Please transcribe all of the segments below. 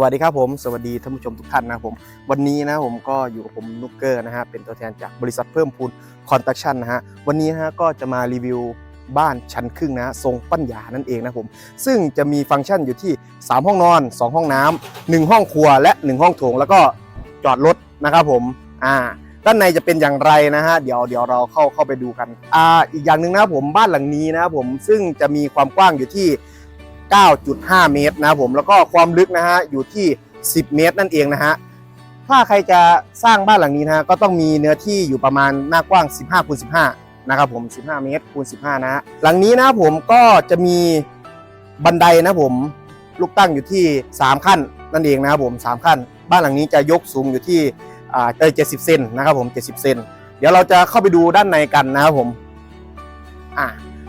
สวัสดีครับผม สวัสดีท่านผู้ชมทุกท่านนะครับผม วันนี้นะผมก็อยู่กับผมนุกเกอร์นะฮะเป็นตัวแทนจากบริษัทเพิ่มพูนคอนตักชันนะฮะวันนี้นะฮะก็จะมารีวิวบ้านชั้นครึ่งนะฮะทรงปัญญานั่นเองนะครับผม ซึ่งจะมีฟังก์ชันอยู่ที่ 3 ห้องนอน 2 ห้องน้ำหนึ่งห้องครัวและ 1 ห้องโถง แล้วก็จอดรถนะครับผมอ่าด้านในจะเป็นอย่างไรนะฮะเดี๋ยวเดี๋ยวเราเข้าเข้าไปดูกันอ่าอีกอย่างหนึ่งนะครับผมบ้านหลังนี้นะครับผมซึ่งจะมีความกว้างอยู่ที่ 9.5 เมตรนะผมแล้วก็ความลึกนะฮะอยู่ที่ 10 เมตรนั่นเองนะฮะถ้าใครจะสร้างบ้านหลังนี้นะฮะก็ต้องมีเนื้อที่อยู่ประมาณหน้ากว้าง 15คูณ15นะครับผม15 เมตรคูณ15 นะฮะหลังนี้นะผมก็จะมีบันไดนะผมลูกตั้งอยู่ที่ 3 ขั้นนั่นเองนะครับผม 3 ขั้น บ้านหลังนี้จะยกสูงอยู่ที่อ่าเอ่อ70เซนนะครับผม70เซนเดี๋ยวเราจะเข้าไปดูด้านในกันนะครับผมอะ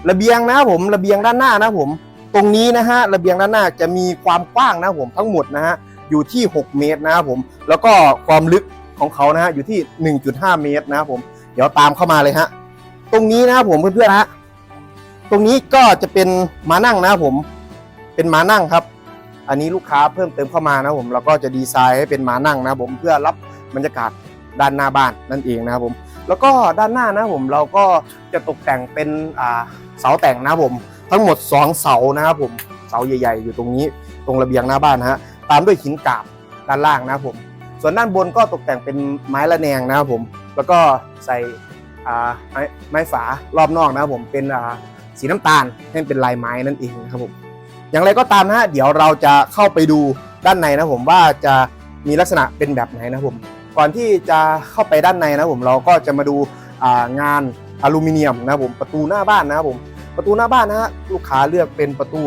ระเบียงนะครับผมระเบียงด้านหน้านะครับผม ตรงนี้นะฮะระเบียงด้านหน้าจะมีความกว้างนะผมทั้งหมดนะฮะอยู่ที่ 6 เมตรนะครับผม แล้วก็ความลึกของเขานะฮะอยู่ที่ 1.5 เมตรนะครับผม เดี๋ยวตามเข้ามาเลยฮะตรงนี้นะครับผมเพื่อนๆฮะตรงนี้ก็จะเป็นม้านั่งนะครับผมเป็นม้านั่งครับ อันนี้ลูกค้าเพิ่มเติมเข้ามานะผมเราก็จะดีไซน์ให้เป็นม้านั่งนะผมเพื่อรับบรรยากาศด้านหน้าบ้านนั่นเองนะครับผม แล้วก็ด้านหน้านะผมเราก็จะตกแต่งเป็นเสาแต่งนะผม ทั้งหมด 2 เสานะครับผมเสาใหญ่ ๆ อยู่ตรงนี้ตรงระเบียงหน้าบ้านนะฮะตามด้วยหินกาบด้านล่างนะครับผม ส่วนด้านบนก็ตกแต่งเป็นไม้ระแนงนะครับผม แล้วก็ใส่ไม้ไม้ฝารอบนอกนะครับผมเป็นสีน้ำตาลให้เป็นลายไม้นั่นเองนะครับผมอย่างไรก็ตามนะฮะเดี๋ยวเราจะเข้าไปดูด้านในนะผมว่าจะมีลักษณะเป็นแบบไหนนะผม ก่อนที่จะเข้าไปด้านในนะผมเราก็จะมาดูงานอลูมิเนียมนะครับผมประตูหน้าบ้านนะครับผม ประตูหน้าบ้านนะฮะลูกค้าเลือกเป็นประตู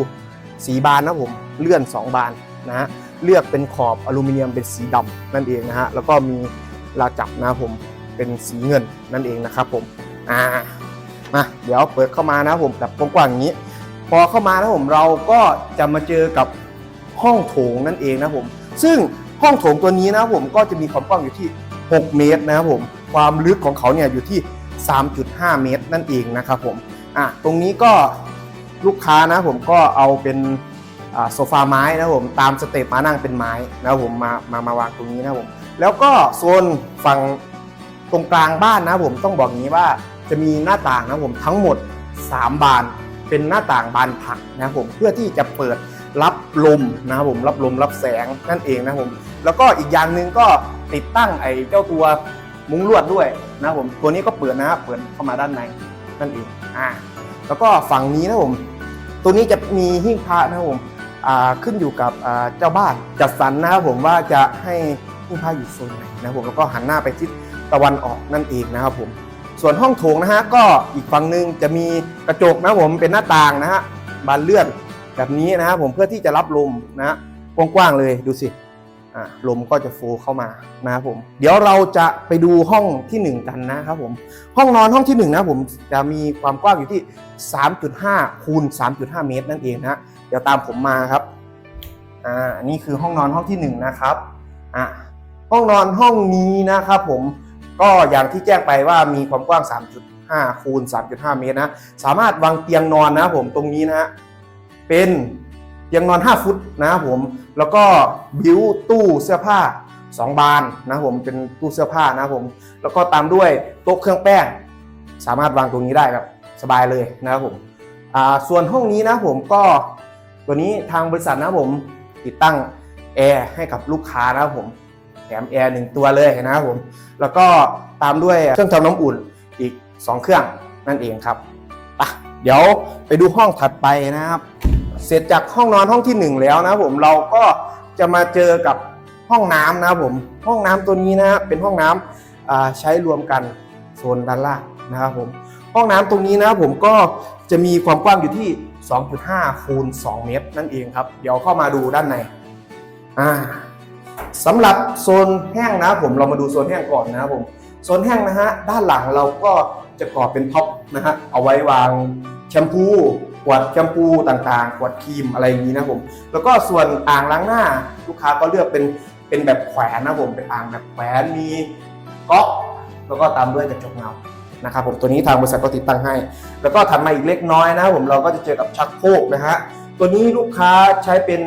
สีบานนะผมเลื่อน 2 บานนะฮะเลือกเป็นขอบอลูมิเนียมเป็นสีดำนั่นเองนะฮะแล้วก็มีลาจับนะผมเป็นสีเงินนั่นเองนะครับผมอ่ามาเดี๋ยวเปิดเข้ามานะผมแบบกว้างๆอย่างนี้ พอเข้ามานะผมเราก็จะมาเจอกับห้องโถงนั่นเองนะผม ซึ่งห้องโถงตัวนี้นะผมก็จะมีความกว้างอยู่ที่ 6 เมตรนะครับผมความลึกของเขาเนี่ยอยู่ที่ 3.5 เมตรนั่นเองนะครับผม อะตรงนี้ก็ลูกค้านะผมก็เอาเป็นโซฟาไม้นะผมตามสเต็ปมานั่งเป็นไม้นะผมมามามาวางตรงนี้นะผมแล้วก็โซนฝั่งตรงกลางบ้านนะผมต้องบอกอย่างนี้ว่าจะมีหน้าต่างนะผมทั้งหมด 3 บานเป็นหน้าต่างบานผักนะผมเพื่อที่จะเปิดรับลมนะครับผมรับลมรับแสงนั่นเองนะผมแล้วก็อีกอย่างหนึ่งก็ติดตั้งไอ้เจ้าตัวมุ้งลวดด้วยนะผมตัวนี้ก็เปิดนะเปิดเข้ามาด้านใน นั่นเองอ่าแล้วก็ฝั่งนี้นะผม ตัวนี้จะมีหิ้งพระนะครับผมอ่าขึ้นอยู่กับอ่าเจ้าบ้านจัดสรรนะครับผมว่าจะให้หิ้งพระอยู่โซนไหนนะครับผมแล้วก็หันหน้าไปทิศตะวันออกนั่นเองนะครับผมส่วนห้องโถงนะฮะก็อีกฝั่งหนึ่งจะมีกระจกนะผมเป็นหน้าต่างนะฮะบานเลื่อนแบบนี้นะครับผมเพื่อที่จะรับลมนะฮะกว้างๆเลยดูสิ ลมก็จะโฟลเข้ามานะครับผม เดี๋ยวเราจะไปดูห้องทีหนึ่1 กันนะครับผม ห้องนอนห้องที่ 1 นะผมจะมีความกว้างอยู่ที่ 3.5คูณ3.5 เมตรนั่นเองนะเดี๋ยวตามผมมาครับอ่านี่คือห้องนอนห้องที่ 1 นะครับอ่าห้องนอนห้องนี้นะครับผมก็อย่างที่แจ้งไปว่ามีความกว้าง 3.5คูณ3.5 เมตรนะ สามารถวางเตียงนอนนะผมตรงนี้นะเป็น ยังนอน 5 ฟุตนะครับผม แล้วก็บิวตู้เสื้อผ้า 2 บานนะครับผมเป็นตู้เสื้อผ้านะครับผม แล้วก็ตามด้วยโต๊ะเครื่องแป้ง สามารถวางตรงนี้ได้แบบสบายเลยนะครับผมอ่าส่วนห้องนี้นะผมก็ตัวนี้ทางบริษัทนะครับผมติดตั้งแอร์ให้กับลูกค้านะครับผมแถมแอร์หนึ่งตัวเลยนะครับผม แล้วก็ตามด้วยเครื่องทำน้ำอุ่นอีก 2 เครื่องนั่นเองครับไปะเดี๋ยวไปดูห้องถัดไปนะครับ เสร็จจากห้องนอนห้องที่หนึ่งแล้วนะผมเราก็จะมาเจอกับห้องน้ำนะผมห้องน้ำตัวนี้นะเป็นห้องน้ำอ่าใช้รวมกันโซนด้านล่างนะครับผมห้องน้ำตรงนี้นะครับผมก็จะมีความกว้างอยู่ที่ 2.5คูณ2เมตรนั่นเองครับ เดี๋ยวเข้ามาดูด้านในอ่าสำหรับโซนแห้งนะผมเรามาดูโซนแห้งก่อนนะครับผมโซนแห้งนะฮะด้านหลังเราก็จะก่อเป็นท็อปนะฮะเอาไว้วางแชมพู ขวดแชมพูต่างๆ ขวดครีมอะไรอย่างนี้นะผม แล้วก็ส่วนอ่างล้างหน้าลูกค้าก็เลือกเป็นเป็นแบบแขวนนะผมเป็นอ่างแบบแขวนมีก๊อกแล้วก็ตามด้วยกระจกเงานะครับผมตัวนี้ทางบริษัทก็ติดตั้งให้ แล้วก็ถัดมาอีกเล็กน้อยนะผมเราก็จะเจอกับชักโครกนะฮะตัวนี้ลูกค้าใช้เป็น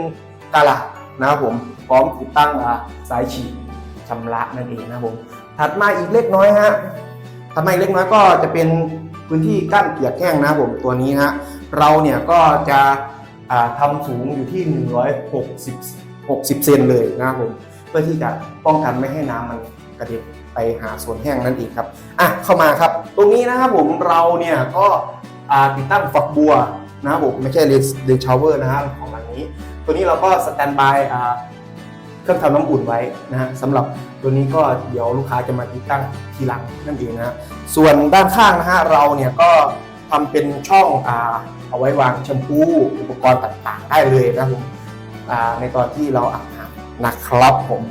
กาลานะครับผมพร้อมติดตั้งสายฉีดชำระนั่นเองนะผมถัดมาอีกเล็กน้อยฮะถัดมาอีกเล็กน้อยก็จะเป็นพื้นที่กั้นเปียกแห้งนะผมตัวนี้ฮะ เราเนี่ยก็จะทำสูงอยู่ที่ 160 60 เซนเลยนะครับผมเพื่อที่จะป้องกันไม่ให้น้ำมันกระเด็นไปหาส่วนแห้งนั่นเองครับอะเข้ามาครับ ตรงนี้นะครับผมเราเนี่ยก็ติดตั้งฝักบัวนะครับผมไม่ใช่เลนเลนชาวเวอร์นะฮะของอันนี้ ตัวนี้เราก็สแตนบายเครื่องทำน้ำอุ่นไว้นะฮะสำหรับตัวนี้ก็เดี๋ยวลูกค้าจะมาติดตั้งทีหลังนั่นเองนะฮะส่วนด้านข้างนะฮะเราเนี่ยก็ทำเป็นช่องอ่า เอาไว้วางแชมพูอุปกรณ์ต่างๆ ได้เลยนะครับผมในตอนที่เราอาบน้ำนะครับผม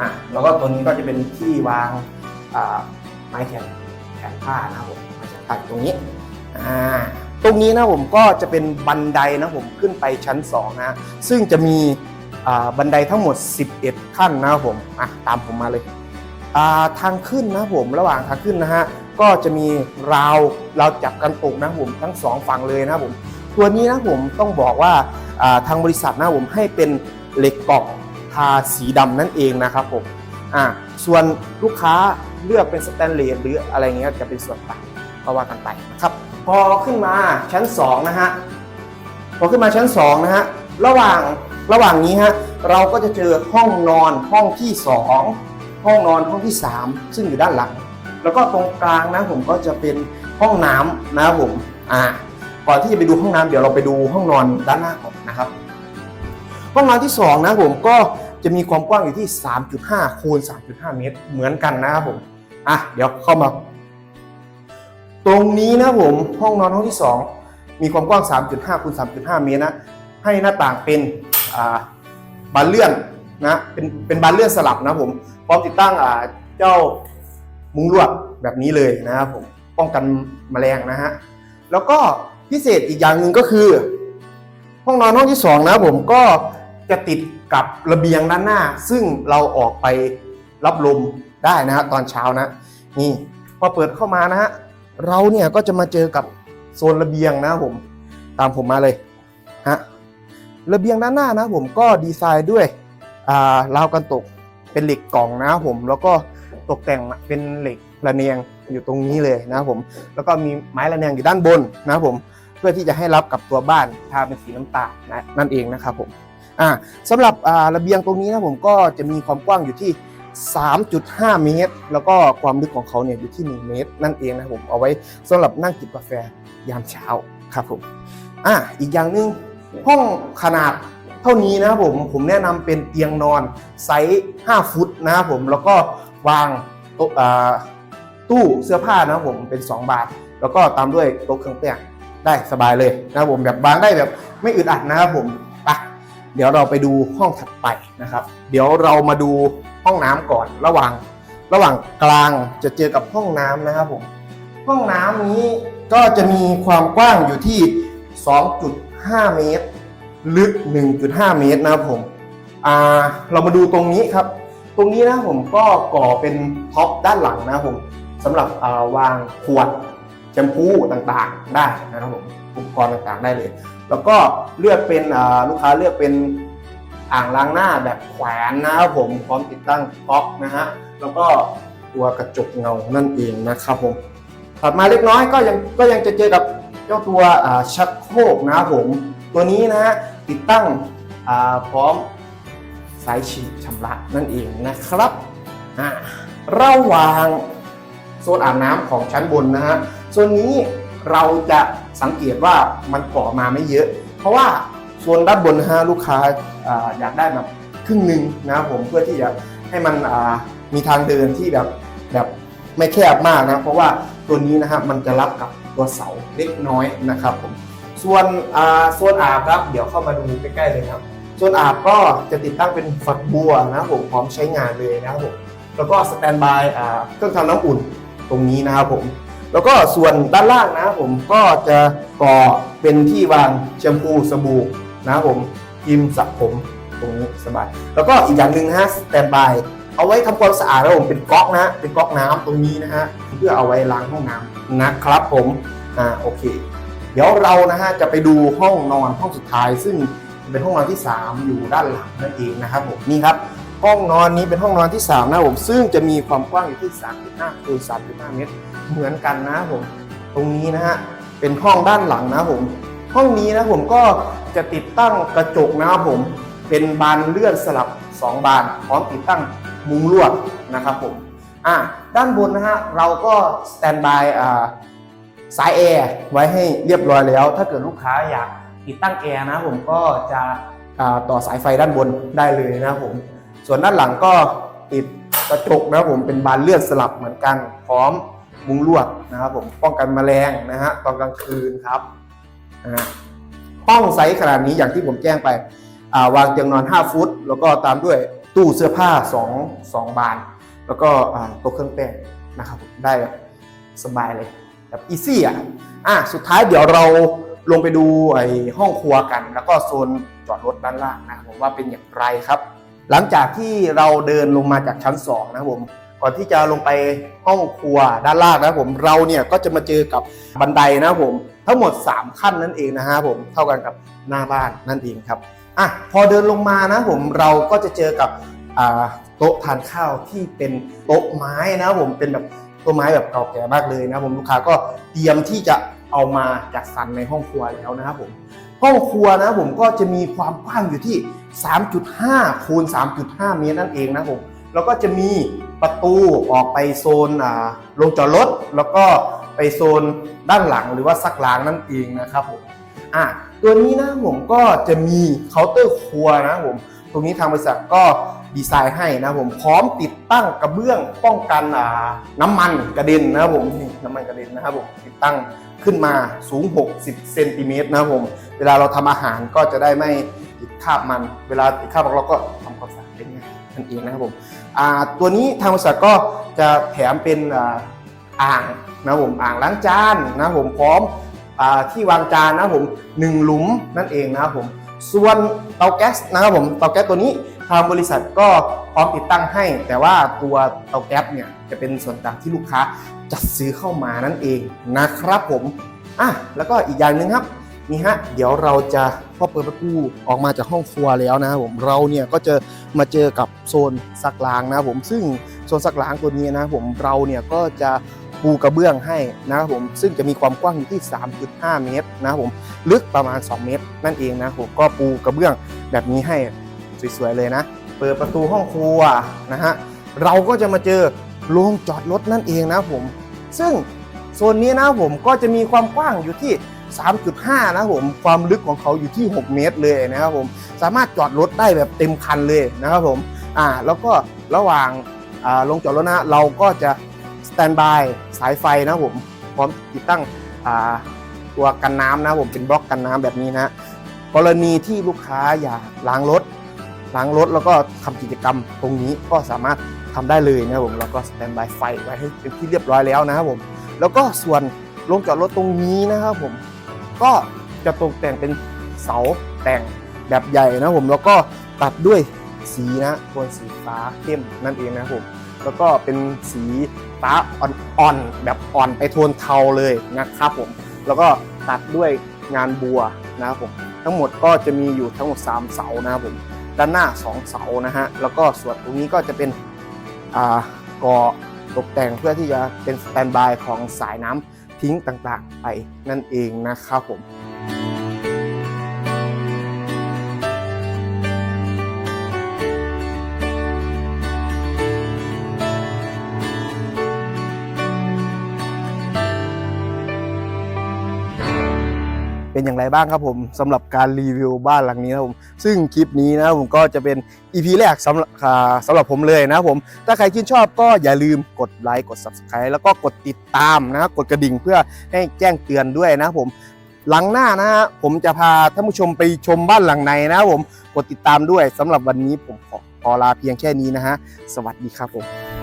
อะแล้วก็ตัวนี้ก็จะเป็นที่วางไม้แขวนแขนผ้านะครับผมไม้แขนผ้าตรงนี้อ่าตรงนี้นะผมก็จะเป็นบันไดนะผมขึ้นไปชั้น2นะซึ่งจะมีบันไดทั้งหมด 11 ขั้นนะผมอะตามผมมาเลยทางขึ้นนะผมระหว่างทางขึ้นนะฮะ ก็จะมีราวราจับกันตกนะผมทั้งสองฝั่งเลยนะผมตัวนี้นะผมต้องบอกว่าทางบริษัทนะผมให้เป็นเหล็กกรอบทาสีดำนั่นเองนะครับผมอ่าส่วนลูกค้าเลือกเป็นสแตนเลสหรืออะไรเงี้ยจะเป็นส่วนต่างก็ว่ากันไปนะครับพอขึ้นมาชั้น2นะฮะพอขึ้นมาชั้น2นะฮะระหว่างระหว่างนี้ฮะเราก็จะเจอห้องนอนห้องที่ 2 ห้องนอนห้องที่ 3 ซึ่งอยู่ด้านหลัง แล้วก็ตรงกลางนะผมก็จะเป็นห้องน้ำนะครับผมอ่าก่อนที่จะไปดูห้องน้ำเดี๋ยวเราไปดูห้องนอนด้านหน้าก่อนนะครับ ห้องนอนที่2นะผมก็จะมีความกว้างอยู่ที่ 3.5คูณ3.5 เมตร เหมือนกันนะครับผมอะเดี๋ยวเข้ามา ตรงนี้นะผมห้องนอนห้องที่ 2 มีความกว้าง 3.5คูณ3.5 เมตรนะให้หน้าต่างเป็นบานเลื่อนนะเป็นเป็นบานเลื่อนสลับนะผมพร้อมติดตั้งเจ้า มุ้งลวดแบบนี้เลยนะครับผมป้องกันแมลงนะฮะแล้วก็พิเศษอีกอย่างหนึ่งก็คือ ห้องนอนห้องที่2นะผมก็จะติดกับระเบียงด้านหน้า ซึ่งเราออกไปรับลมได้นะฮะตอนเช้านะ นี่พอเปิดเข้ามานะฮะเราเนี่ยก็จะมาเจอกับโซนระเบียงนะผมตามผมมาเลยฮะระเบียงด้านหน้านะผมก็ดีไซน์ด้วยอ่าราวกันตกเป็นเหล็กกล่องนะผมแล้วก็ ตกแต่งเป็นเหล็กระเนียงอยู่ตรงนี้เลยนะครับผม แล้วก็มีไม้ระเนียงอยู่ด้านบนนะครับผม เพื่อที่จะให้รับกับตัวบ้านทาเป็นสีน้ำตาลนะนั่นเองนะครับผมอ่าสำหรับอ่าระเบียงตรงนี้นะผมก็จะมีความกว้างอยู่ที่ 3.5 เมตร แล้วก็ความลึกของเขาเนี่ยอยู่ที่ 1 เมตร นั่นเองนะผมเอาไว้สำหรับนั่งจิบกาแฟยามเช้าครับผมอะอีกอย่างหนึ่งห้องขนาดเท่านี้นะผมผมแนะนำเป็นเตียงนอนไซส์ 5 ฟุตนะผมแล้วก็ วางต,ตู้เสื้อผ้านะครับผมเป็น 2 บาท แล้วก็ตามด้วยโต๊ะเครื่องแป้งได้สบายเลยนะครับผมแบบวางได้แบบไม่อึดอัดนะครับผมไปเดี๋ยวเราไปดูห้องถัดไปนะครับ เดี๋ยวเรามาดูห้องน้ำก่อนระหว่างระหว่างกลางจะเจอกับห้องน้ำนะครับผมห้องน้ำนี้ก็จะมีความกว้างอยู่ที่ 2.5 เมตร ลึก 1.5 เมตรนะครับผมอ่าเรามาดูตรงนี้ครับ รงนี้นะผมก็ก่อเป็นท็อปด้านหลังนะผมสำหรับาวางขวดแชมพูต่างๆ ได้นะครับผมอุปกรณ์ต่างๆได้เลย แล้วก็เลือกเป็นลูกค้าเลือกเป็นอ่างล้างหน้าแบบแขวนนะครับผมพร้อมติดตั้งก๊อกนะฮะแล้วก็ตัวกระจกเงานั่นเองนะครับผมถัดมาเล็กน้อยก็ยังก็ยังจะเจอกับเจ้าตัวชักโครกนะครับผมตัวนี้นะฮะติดตั้งพร้อม สายฉีดชำระนั่นเองนะครับระหว่างโซนอาบน้ำของชั้นบนนะฮะโซนนี้เราจะสังเกตว่ามันก่อมาไม่เยอะ เพราะว่าโซนด้านบนฮะลูกค้าอยากได้แบบครึ่งหนึ่งนะผมเพื่อที่จะให้มันมีทางเดินที่แบบแบบไม่แคบมากนะเพราะว่าตัวนี้นะฮะมันจะรับกับตัวเสาเล็กน้อยนะครับผมส่วนโซนอาบครับ เดี๋ยวเข้ามาดูใกล้ๆเลยครับ โซนอาบก็จะติดตั้งเป็นฝักบัวนะครับผมพร้อมใช้งานเลยนะครับผมแล้วก็สแตนบายเครื่องทำน้ำอุ่นตรงนี้นะครับผมแล้วก็ส่วนด้านล่างนะครับผมก็จะก่อเป็นที่วางแชมพูสบู่นะครับผมครีมสระผมตรงนี้สบาย แล้วก็อีกอย่างหนึ่งนะฮะสแตนบายเอาไว้ทำความสะอาดนะผมเป็นก๊อกนะฮะเป็นก๊อกน้ำตรงนี้นะฮะเพื่อเอาไว้ล้างห้องน้ำนะครับผมอ่าโอเค เดี๋ยวเรานะฮะจะไปดูห้องนอนห้องสุดท้ายซึ่ง เป็นห้องนอนที่ 3 อยู่ด้านหลังนั่นเองนะครับผมนี่ครับห้องนอนนี้เป็นห้องนอนที่3นะผมซึ่งจะมีความกว้างอยู่ที่ 3.5คูณ3.5 เมตร เหมือนกันนะผมตรงนี้นะฮะเป็นห้องด้านหลังนะผมห้องนี้นะผมก็จะติดตั้งกระจกนะครับผมเป็นบานเลื่อนสลับ 2 บาน พร้อมติดตั้งมุ้งลวดนะครับผมอะด้านบนนะฮะเราก็สแตนบายอ่าสายแอร์ไว้ให้เรียบร้อยแล้ว ถ้าเกิดลูกค้าอยาก ติดตั้งแอร์นะผมก็จะต่อสายไฟด้านบนได้เลยนะผม ส่วนด้านหลังก็ติดกระจกนะครับผมเป็นบานเลื่อนสลับเหมือนกัน พร้อมมุ้งลวดนะครับผมป้องกันแมลงนะฮะตอนกลางคืนครับนะห้องไซส์ขนาดนี้อย่างที่ผมแจ้งไปาวางเตียงนอน 5 ฟุต แล้วก็ตามด้วยตู้เสื้อผ้า 2 2 บาน แล้วก็โต๊ะเครื่องแป้งนะครับได้สบายเลยแบบอีซี่อะอะสุดท้ายเดี๋ยวเรา ลงไปดูไอ้ห้องครัวกัน แล้วก็โซนจอดรถด้านล่างนะครับผมว่าเป็นอย่างไรครับ หลังจากที่เราเดินลงมาจากชั้น2นะผมก่อนที่จะลงไปห้องครัวด้านล่างนะผมเราเนี่ยก็จะมาเจอกับบันไดนะผม ทั้งหมด 3 ขั้นนั่นเองนะฮะผมเท่ากันกับหน้าบ้านนั่นเองครับอะพอเดินลงมานะผมเราก็จะเจอกับโต๊ะทานข้าวที่เป็นโต๊ะไม้นะผมเป็นแบบโต๊ะไม้แบบเก่าแก่มากเลยนะผมลูกค้าก็เตรียมที่จะ เอามาจัดสรรในห้องครัวแล้วนะครับผมห้องครัวนะผมก็จะมีความกว้างอยู่ที่ 3.5คูณ3.5 เมตรนั่นเองนะผมแล้วก็จะมีประตูออกไปโซนอ่าลงจอดรถแล้วก็ไปโซนด้านหลังหรือว่าซักล้างนั่นเองนะครับผมอะตัวนี้นะผมก็จะมีเคาน์เตอร์ครัวนะผมตรงนี้ทางบริษัทก็ดีไซน์ให้นะผมพร้อมติดตั้งกระเบื้องป้องกันอ่าน้ำมันกระเด็นนะครับผมนี่น้ำมันกระเด็นนะครับผมติดตั้ง ขึ้นมาสูง 60 เซนติเมตรนะครับผม เวลาเราทำอาหารก็จะได้ไม่ติดคาบมัน เวลาติดคาบเราก็ทำความสะอาดได้ง่ายนั่นเองนะครับผมตัวนี้ทางบริษัทก็จะแถมเป็นอ่างนะผมอ่างล้างจานนะผมพร้อมอที่วางจานนะผมหนึ่งหลุมนั่นเองนะครับผม ส่วนเตาแก๊สนะครับผมเตาแก๊สตัวนี้ ทางบริษัทก็พร้อมติดตั้งให้ แต่ว่าตัวเตาแก๊สเนี่ยจะเป็นส่วนต่างที่ลูกค้าจัดซื้อเข้ามานั่นเองนะครับผมอะแล้วก็อีกอย่างหนึ่งครับนี่ฮะเดี๋ยวเราจะพอเปิดประตูออกมาจากห้องครัวแล้วนะผมเราเนี่ยก็จะมาเจอกับโซนซักล้างนะผมซึ่งโซนซักล้างตัวนี้นะผมเราเนี่ยก็จะปูกระเบื้องให้นะครับผมซึ่งจะมีความกว้างอยู่ที่ 3.5 เมตรนะครับผมลึกประมาณ 2 เมตร นั่นเองนะผมก็ปูกระเบื้องแบบนี้ให้ สวยๆเลยนะ เปิดประตูห้องครัวนะฮะเราก็จะมาเจอโรงจอดรถนั่นเองนะผม ซึ่งโซนนี้นะผมก็จะมีความกว้างอยู่ที่ 3.5 นะผมความลึกของเขาอยู่ที่ 6 เมตรเลยนะครับผมสามารถจอดรถได้แบบเต็มคันเลยนะครับผมอ่าแล้วก็ระหว่างอ่าลงจอดรถนะเราก็จะสแตนบายสายไฟนะผมพร้อมติดตั้งอ่าตัวกันน้ำนะผมเป็นบล็อกกันน้ำแบบนี้นะกรณีที่ลูกค้าอยากล้างรถ ล้างรถแล้วก็ทำกิจกรรมตรงนี้ก็สามารถทำได้เลยนะครับผมแล้วก็สแตนบายไฟไว้ให้เป็นที่เรียบร้อยแล้วนะครับผมแล้วก็ส่วนลงจอดรถตรงนี้นะครับผมก็จะตกแต่งเป็นเสาแต่งแบบใหญ่นะผมแล้วก็ตัดด้วยสีนะโทนสีฟ้าเข้มนั่นเองนะครับผมแล้วก็เป็นสีฟ้าอ่อนๆแบบอ่อนไปโทนเทาเลยนะครับผมแล้วก็ตัดด้วยงานบัวนะครับผมทั้งหมดก็จะมีอยู่ทั้งหมด 3 เสานะครับผม ด้านหน้า 2 เสานะฮะแล้วก็ส่วนตรงนี้ก็จะเป็นเกาก่อตกแต่งเพื่อที่จะเป็นสแตนบายของสายน้ำทิ้งต่างๆ ไปนั่นเองนะครับผม เป็นอย่างไรบ้างครับผมสำหรับการรีวิวบ้านหลังนี้นะครับผมซึ่งคลิปนี้นะผมก็จะเป็น EP แรกสำหรับสำหรับผมเลยนะครับผมถ้าใครชื่นชอบก็อย่าลืมกดไลค์กด Subscribe แล้วก็กดติดตามนะครับกดกระดิ่งเพื่อให้แจ้งเตือนด้วยนะครับผมหลังหน้านะฮะผมจะพาท่านผู้ชมไปชมบ้านหลังในนะครับผมกดติดตามด้วยสำหรับวันนี้ผมขอขอลาเพียงแค่นี้นะฮะ สวัสดีครับผม